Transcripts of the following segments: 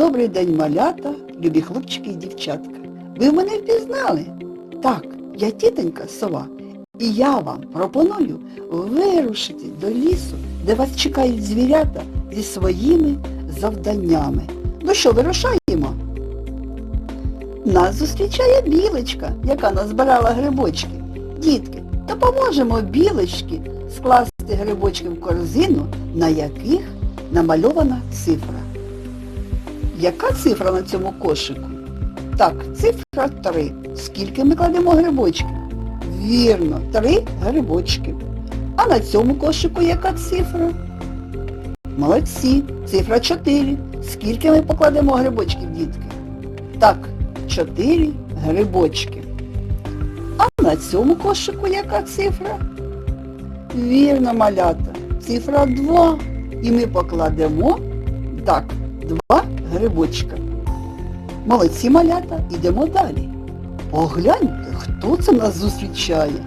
Добрий день, малята, любі хлопчики і дівчатка. Ви мене впізнали? Так, я тітонька сова. І я вам пропоную вирушити до лісу, де вас чекають звірята зі своїми завданнями. Ну що, вирушаємо? Нас зустрічає білочка, яка назбирала грибочки. Дітки, допоможемо білочці скласти грибочки в корзину, на яких намальована цифра. Яка цифра на цьому кошику? Так, цифра 3. Скільки ми кладемо грибочків? Вірно, 3 грибочки. А на цьому кошику яка цифра? Молодці, цифра 4. Скільки ми покладемо грибочків, дітки? Так, 4 грибочки. А на цьому кошику яка цифра? Вірно, малята, цифра 2. І ми покладемо, так, 2 грибочка. Молодці малята, ідемо далі. Погляньте, хто це нас зустрічає.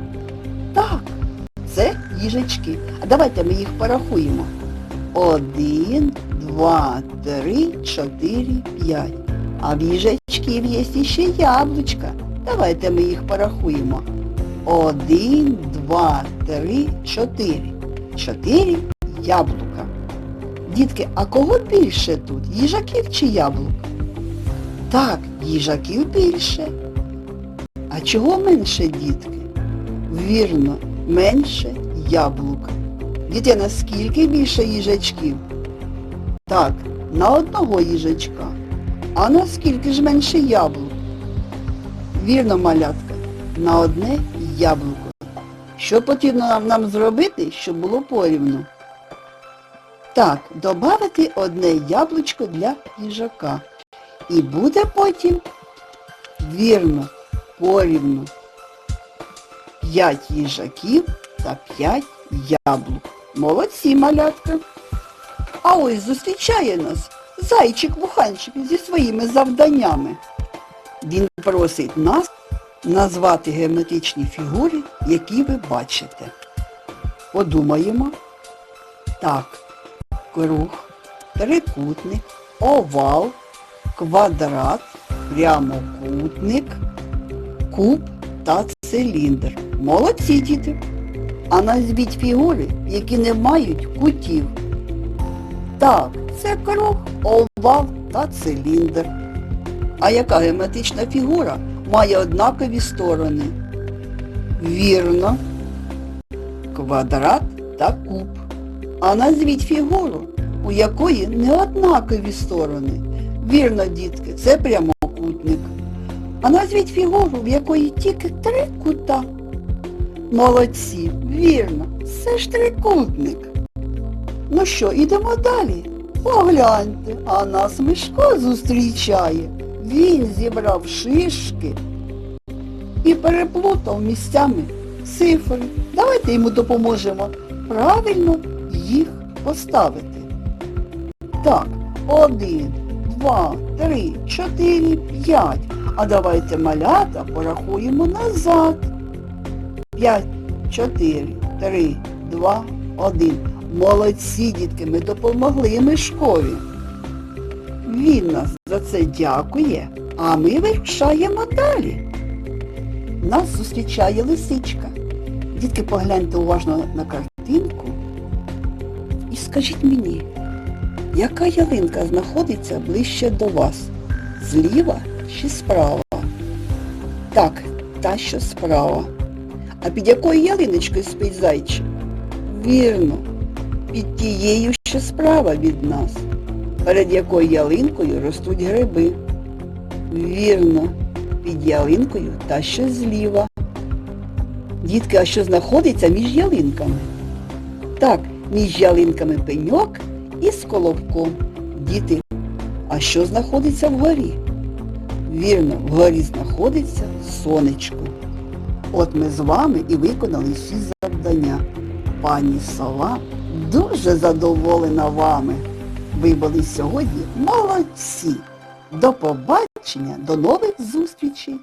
Так, це їжачки. Давайте ми їх порахуємо. Один, два, три, чотири, п'ять. А в їжачків є ще яблучка. Давайте ми їх порахуємо. Один, два, три, чотири. Чотири яблука. Дітки, а кого більше тут? Їжаків чи яблук? Так, їжаків більше. А чого менше, дітки? Вірно, менше яблук. Діти, наскільки більше їжачків? Так, на одного їжачка. А наскільки ж менше яблук? Вірно, малятка, на одне яблуко. Що потрібно нам, нам зробити, щоб було порівну? Так, додати одне яблучко для їжака. І буде потім, вірно, порівну. П'ять їжаків та п'ять яблук. Молодці, малятка. А ось зустрічає нас зайчик-вуханчик зі своїми завданнями. Він просить нас назвати геометричні фігури, які ви бачите. Подумаємо. Так, круг, трикутник, овал, квадрат, прямокутник, куб та циліндр. Молодці діти! А назвіть фігури, які не мають кутів. Так, це круг, овал та циліндр. А яка геометрична фігура має однакові сторони? Вірно. Квадрат та куб. А назвіть фігуру, у якої не однакові сторони. Вірно, дітки, це прямокутник. А назвіть фігуру, в якої тільки три кута. Молодці, вірно, це ж трикутник. Ну що, ідемо далі? Погляньте, а нас Мишко зустрічає. Він зібрав шишки і переплутав місцями цифри. Давайте йому допоможемо правильно їх поставити. Так, один, два, три, чотири, п'ять. А давайте малята порахуємо назад. П'ять, чотири, три, два, один. Молодці, дітки, ми допомогли Мишкові. Він нас за це дякує, а ми вирушаємо далі. Нас зустрічає лисичка. Дітки, погляньте уважно на картинку і скажіть мені, яка ялинка знаходиться ближче до вас? Зліва чи справа? Так, та, що справа. А під якою ялиночкою спить зайчик? Вірно, під тією, що справа від нас, перед якою ялинкою ростуть гриби. Вірно, під ялинкою та що зліва. Дітки, а що знаходиться між ялинками? Так, між ялинками пеньок і з колобком. Діти, а що знаходиться вгорі? Вірно, вгорі знаходиться сонечко. От ми з вами і виконали всі завдання. Пані сова дуже задоволена вами. Ви були сьогодні молодці. До побачення, до нових зустрічей!